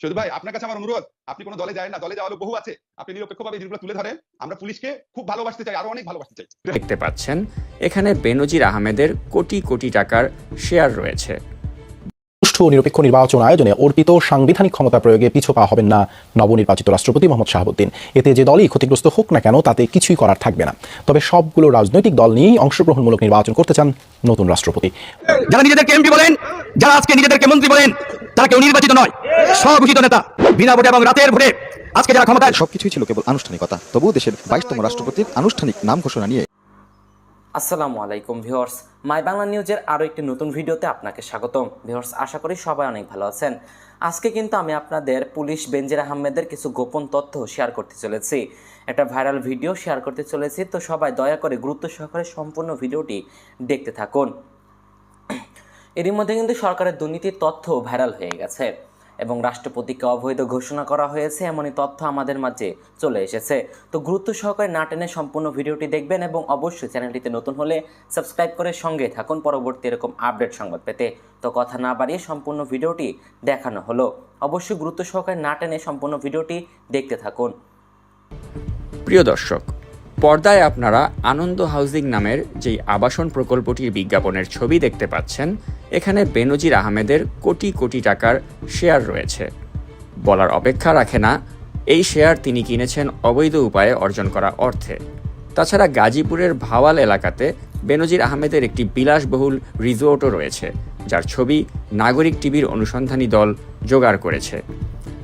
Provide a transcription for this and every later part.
শুধু ভাই আপনার কাছে আমার অনুরোধ আপনি কোনো দলে যায় না দলে যাওয়া লোক বহু আছে। আপনি নিরপেক্ষভাবে জিনিসগুলো তুলে ধরেন। আমরা পুলিশকে খুব ভালোবাসতে চাই আরও অনেক ভালোবাসতে চাই। দেখতে পাচ্ছেন এখানে বেনজির আহমেদের কোটি কোটি টাকার শেয়ার রয়েছে। সুষ্ঠু নিরপেক্ষ নির্বাচন আয়োজনে অর্পিত সাংবিধানিক ক্ষমতা প্রয়োগে পিছু পা হবেন না নবনির্বাচিত রাষ্ট্রপতি মোহাম্মদ শাহাবুদ্দিন। এতে যে দলই ক্ষতিগ্রস্ত হোক না কেন তাতে কিছুই করার থাকবে না। তবে সবগুলো রাজনৈতিক দল নিয়েই অংশগ্রহণমূলক নির্বাচন করতে চান নতুন রাষ্ট্রপতি। যারা নিজেদেরকে এমপি বলেন যারা আজকে নিজেদেরকে মন্ত্রী বলেন তারা কেউ নির্বাচিত নয়। স্বঘোষিত নেতা বিনা ভোটে এবং রাতের ভোটে। আজকে যারা ক্ষমতায় সবকিছুই ছিল কেবল আনুষ্ঠানিকতা। তবুও দেশের বাইশতম রাষ্ট্রপতির আনুষ্ঠানিক নাম ঘোষণা নিয়ে আসসালামু আলাইকুম ভিউয়ার্স। মাই বাংলা নিউজের আরও একটি নতুন ভিডিওতে আপনাকে স্বাগতম। ভিউয়ার্স আশা করি সবাই অনেক ভালো আছেন। আজকে কিন্তু আমি আপনাদের পুলিশ বেনজির আহমেদের কিছু গোপন তথ্য শেয়ার করতে চলেছি। একটা ভাইরাল ভিডিও শেয়ার করতে চলেছি তো সবাই দয়া করে গুরুত্ব সহকারে সম্পূর্ণ ভিডিওটি দেখতে থাকুন। এরই মধ্যে কিন্তু সরকারের দুর্নীতির তথ্য ভাইরাল হয়ে গেছে। এবং রাষ্ট্রপতিকে অবৈধ ঘোষণা করা হয়েছে, এমনই তথ্য আমাদের মাঝে চলে এসেছে। তো গুরুত্ব সহকারে না টেনে সম্পূর্ণ ভিডিওটি দেখবেন এবং অবশ্যই চ্যানেলটিতে নতুন হলে সাবস্ক্রাইব করে সঙ্গে থাকুন পরবর্তী এরকম আপডেট সংবাদ পেতে। তো কথা না বাড়িয়ে সম্পূর্ণ ভিডিওটি দেখানো হলো। অবশ্যই গুরুত্ব সহকারে না টেনে সম্পূর্ণ ভিডিওটি দেখতে থাকুন। প্রিয় দর্শক পর্দায় আপনারা আনন্দ হাউজিং নামের যেই আবাসন প্রকল্পটির বিজ্ঞাপনের ছবি দেখতে পাচ্ছেন, এখানে বেনজির আহমেদের কোটি কোটি টাকার শেয়ার রয়েছে। বলার অপেক্ষা রাখে না, এই শেয়ার তিনি কিনেছেন অবৈধ উপায়ে অর্জন করা অর্থে। তাছাড়া গাজীপুরের ভাওয়াল এলাকাতে বেনজির আহমেদের একটি বিলাসবহুল রিসোর্টও রয়েছে, যার ছবি নাগরিক টিভির অনুসন্ধানী দল জোগাড় করেছে।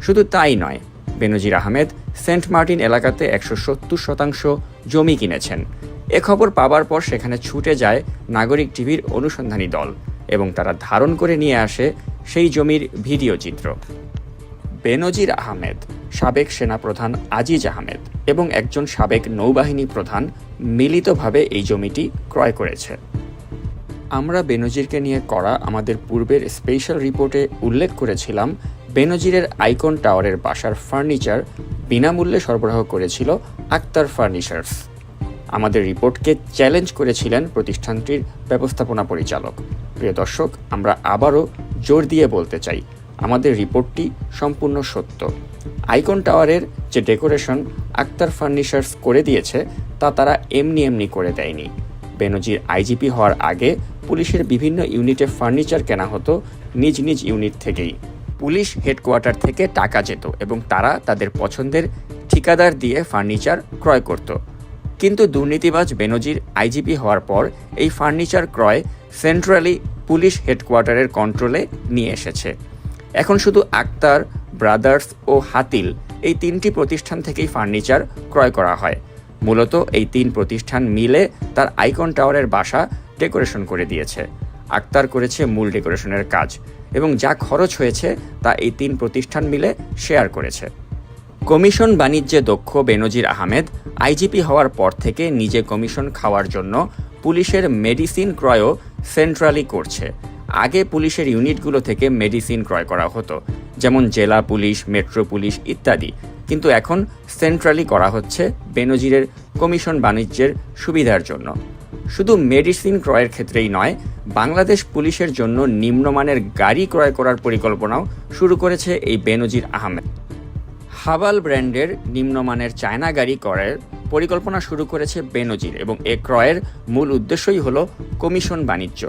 শুধু তাই নয়, বেনজির আহমেদ সেন্ট মার্টিন এলাকাতে একশো সত্তর শতাংশ জমি কিনেছেন। এ খবর পাবার পর সেখানে ছুটে যায় নাগরিক টিভির অনুসন্ধানী দল এবং তারা ধারণ করে নিয়ে আসে সেই জমির ভিডিও চিত্র। বেনজির আহমেদ, সাবেক সেনাপ্রধান আজিজ আহমেদ এবং একজন সাবেক নৌবাহিনী প্রধান মিলিতভাবে এই জমিটি ক্রয় করেছে। আমরা বেনজিরকে নিয়ে করা আমাদের পূর্বের স্পেশাল রিপোর্টে উল্লেখ করেছিলাম, বেনজিরের আইকন টাওয়ারের বাসার ফার্নিচার বিনামূল্যে সরবরাহ করেছিল আক্তার ফার্নিচার্স। আমাদের রিপোর্টকে চ্যালেঞ্জ করেছিলেন প্রতিষ্ঠানটির ব্যবস্থাপনা পরিচালক। প্রিয় দর্শক, আমরা আবারও জোর দিয়ে বলতে চাই, আমাদের রিপোর্টটি সম্পূর্ণ সত্য। আইকন টাওয়ারের যে ডেকোরেশন আক্তার ফার্নিচার্স করে দিয়েছে, তা তারা এমনি এমনি করে দেয়নি। বেনজির আইজিপি হওয়ার আগে পুলিশের বিভিন্ন ইউনিটে ফার্নিচার কেনা হতো নিজ নিজ ইউনিট থেকেই। পুলিশ হেডকোয়ার্টার থেকে টাকা যেত এবং তারা তাদের পছন্দের ঠিকাদার দিয়ে ফার্নিচার ক্রয় করত। কিন্তু দুর্নীতিবাজ বেনজির আইজিপি হওয়ার পর এই ফার্নিচার ক্রয় সেন্ট্রালি পুলিশ হেডকোয়ার্টারের কন্ট্রোলে নিয়ে এসেছে। এখন শুধু আক্তার, ব্রাদার্স ও হাতিল এই তিনটি প্রতিষ্ঠান থেকেই ফার্নিচার ক্রয় করা হয়। মূলত এই তিন প্রতিষ্ঠান মিলে তার আইকন টাওয়ারের বাসা ডেকোরেশন করে দিয়েছে। আক্তার করেছে মূল ডেকোরেশনের কাজ। এবং যা খরচ হয়েছে তা এই তিন প্রতিষ্ঠান মিলে শেয়ার করেছে। কমিশন বাণিজ্যে দক্ষ বেনজির আহমেদ আইজিপি হওয়ার পর থেকে নিজে কমিশন খাওয়ার জন্য পুলিশের মেডিসিন ক্রয়ও সেন্ট্রালি করছে। আগে পুলিশের ইউনিটগুলো থেকে মেডিসিন ক্রয় করা হতো, যেমন জেলা পুলিশ, মেট্রো পুলিশ ইত্যাদি। কিন্তু এখন সেন্ট্রালি করা হচ্ছে বেনজিরের কমিশন বাণিজ্যের সুবিধার জন্য। শুধু মেডিসিন ক্রয়ের ক্ষেত্রেই নয়, বাংলাদেশ পুলিশের জন্য নিম্নমানের গাড়ি ক্রয় করার পরিকল্পনাও শুরু করেছে এই বেনজির আহমেদ। হাবাল ব্র্যান্ডের নিম্নমানের চায়না গাড়ি ক্রয়ের পরিকল্পনা শুরু করেছে বেনজির এবং এ ক্রয়ের মূল উদ্দেশ্যই হল কমিশন বাণিজ্য।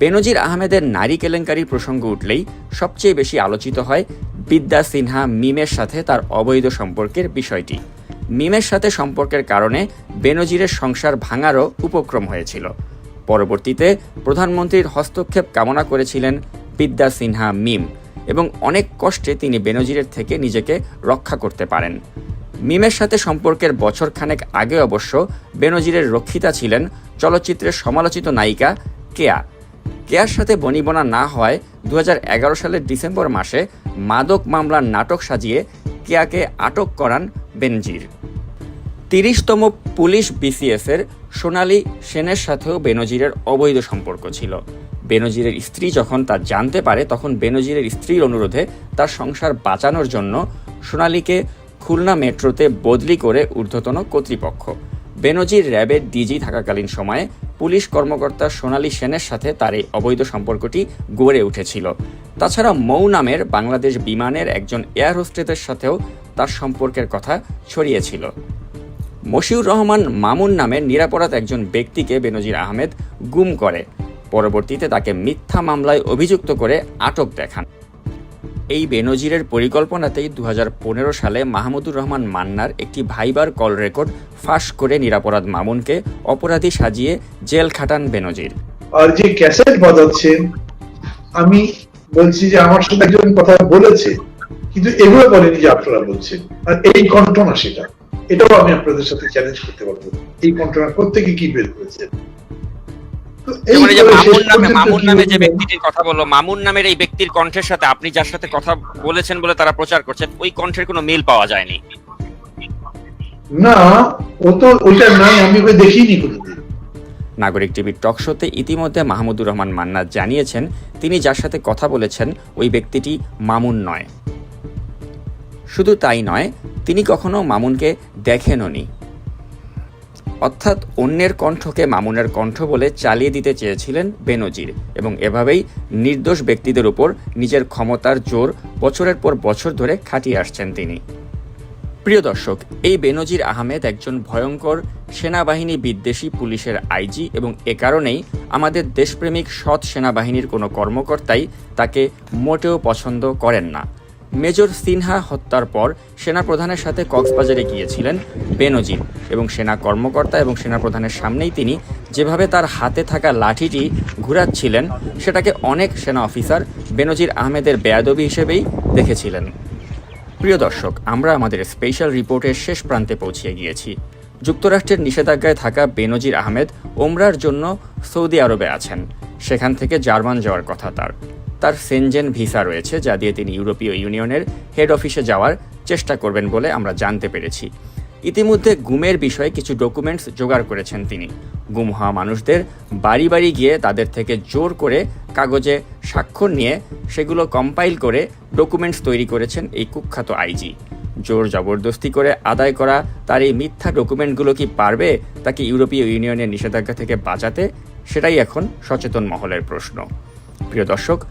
বেনজির আহমেদের নারী কেলেঙ্কারির প্রসঙ্গ উঠলেই সবচেয়ে বেশি আলোচিত হয় বিদ্যা সিনহা মিমের সাথে তার অবৈধ সম্পর্কের বিষয়টি। মিমের সাথে সম্পর্কের কারণে বেনজিরের সংসার ভাঙারও উপক্রম হয়েছিল। পরবর্তীতে প্রধানমন্ত্রীর হস্তক্ষেপ কামনা করেছিলেন বিদ্যা সিনহা মিম এবং অনেক কষ্টে তিনি বেনজিরের থেকে নিজেকে রক্ষা করতে পারেন। মিমের সাথে সম্পর্কের বছর খানেক আগে অবশ্য বেনজিরের রক্ষিতা ছিলেন চলচ্চিত্রের সমালোচিত নায়িকা কেয়া। কেয়ার সাথে বনিবনা না হয় দু হাজার এগারো সালের ডিসেম্বর মাসে মাদক মামলার নাটক সাজিয়ে কেয়াকে আটক করান বেনজির। তিরিশতম পুলিশ বিসিএসের সোনালী সেনের সাথেও বেনজিরের অবৈধ সম্পর্ক ছিল। বেনজিরের স্ত্রী যখন তা জানতে পারে, তখন বেনজিরের স্ত্রীর অনুরোধে তার সংসার বাঁচানোর জন্য সোনালীকে খুলনা মেট্রোতে বদলি করে ঊর্ধ্বতন কর্তৃপক্ষ। বেনজির র্যাবের ডিজি থাকাকালীন সময়ে পুলিশ কর্মকর্তা সোনালী সেনের সাথে তার এই অবৈধ সম্পর্কটি গড়ে উঠেছিল। তাছাড়া মৌ নামের বাংলাদেশ বিমানের একজন এয়ার হোস্টেসের সাথেও তার সম্পর্কের কথা ছড়িয়েছিল। মশিউর রহমান মামুন নামের নিরাপরাধ একজন ব্যক্তিকে বেনজির আহমেদ গুম করে। পরবর্তীতে তাকে মিথ্যা মামলায় অভিযুক্ত করে আটক দেখান। এই বেনজিরের পরিকল্পনাতেই দু সালে মাহমুদুর রহমান মান্নার একটি ভাইবার কল রেকর্ড ফাঁস করে নিরাপরাধ মামুনকে অপরাধী সাজিয়ে জেল খাটান বেনজির। আর যে ক্যাসেট আমি বলছি যে আমার সাথে একজন কথা বলেছে, কিন্তু এগুলো বলেনি যে আপনারা বলছেন। আর এই কণ্ঠনা সেটা। এটাও আমি আপনাদের সাথে চ্যালেঞ্জ করতে পারব। এই কণ্ঠনা প্রত্যেকে কি বের করেছেন মামুন নামে পর্যন্ত মামুন কি নামে যে ব্যক্তিটির কথা বলল মামুন নামের এই ব্যক্তির কণ্ঠের সাথে আপনি যার সাথে কথা বলেছেন বলে তারা প্রচার করছেন ওই কণ্ঠের কোনো মিল পাওয়া যায়নি। না ও তো ওইটা নাই আমি ওকে দেখিনি কোনোদিন। নাগরিক টিভির টক শোতে ইতিমধ্যে মাহমুদুর রহমান মান্নার জানিয়েছেন তিনি যার সাথে কথা বলেছেন ওই ব্যক্তিটি মামুন নয়। শুধু তাই নয়, তিনি কখনো মামুনকে দেখেননি। অর্থাৎ অন্যের কণ্ঠকে মামুনের কণ্ঠ বলে চালিয়ে দিতে চেয়েছিলেন বেনজির এবং এভাবেই নির্দোষ ব্যক্তিদের উপর নিজের ক্ষমতার জোর বছরের পর বছর ধরে খাটিয়ে আসছেন তিনি। প্রিয় দর্শক, এই বেনজির আহমেদ একজন ভয়ঙ্কর সেনাবাহিনী বিদ্বেষী পুলিশের আইজি এবং এ কারণেই আমাদের দেশপ্রেমিক সৎ সেনাবাহিনীর কোনো কর্মকর্তাই তাকে মোটেও পছন্দ করেন না। মেজর সিনহা হত্যার পর সেনাপ্রধানের সাথে কক্সবাজারে গিয়েছিলেন বেনজির এবং সেনা কর্মকর্তা এবং সেনাপ্রধানের সামনেই তিনি যেভাবে তার হাতে থাকা লাঠিটি ঘুরাচ্ছিলেন, সেটাকে অনেক সেনা অফিসার বেনজির আহমেদের বেয়াদবি হিসেবেই দেখেছিলেন। প্রিয় দর্শক, আমরা আমাদের স্পেশাল রিপোর্টের শেষ প্রান্তে পৌঁছে গিয়েছি। যুক্তরাষ্ট্রের নিষেধাজ্ঞায় থাকা বেনজির আহমেদ ওমরার জন্য সৌদি আরবে আছেন। সেখান থেকে জার্মান যাওয়ার কথা তার। তার সেনজেন ভিসা রয়েছে, যা দিয়ে তিনি ইউরোপীয় ইউনিয়নের হেড অফিসে যাওয়ার চেষ্টা করবেন বলে আমরা জানতে পেরেছি। ইতিমধ্যে গুমের বিষয়ে কিছু ডকুমেন্টস জোগাড় করেছেন তিনি। গুম হওয়া মানুষদের বাড়ি বাড়ি গিয়ে তাদের থেকে জোর করে কাগজে স্বাক্ষর নিয়ে সেগুলো কম্পাইল করে ডকুমেন্টস তৈরি করেছেন এই কুখ্যাত আইজি। জোর জবরদস্তি করে আদায় করা তার এই মিথ্যা ডকুমেন্টগুলো কি পারবে তাকে ইউরোপীয় ইউনিয়নের নিষেধাজ্ঞা থেকে বাঁচাতে? সেটাই এখন সচেতন মহলের প্রশ্ন। প্রিয় দর্শক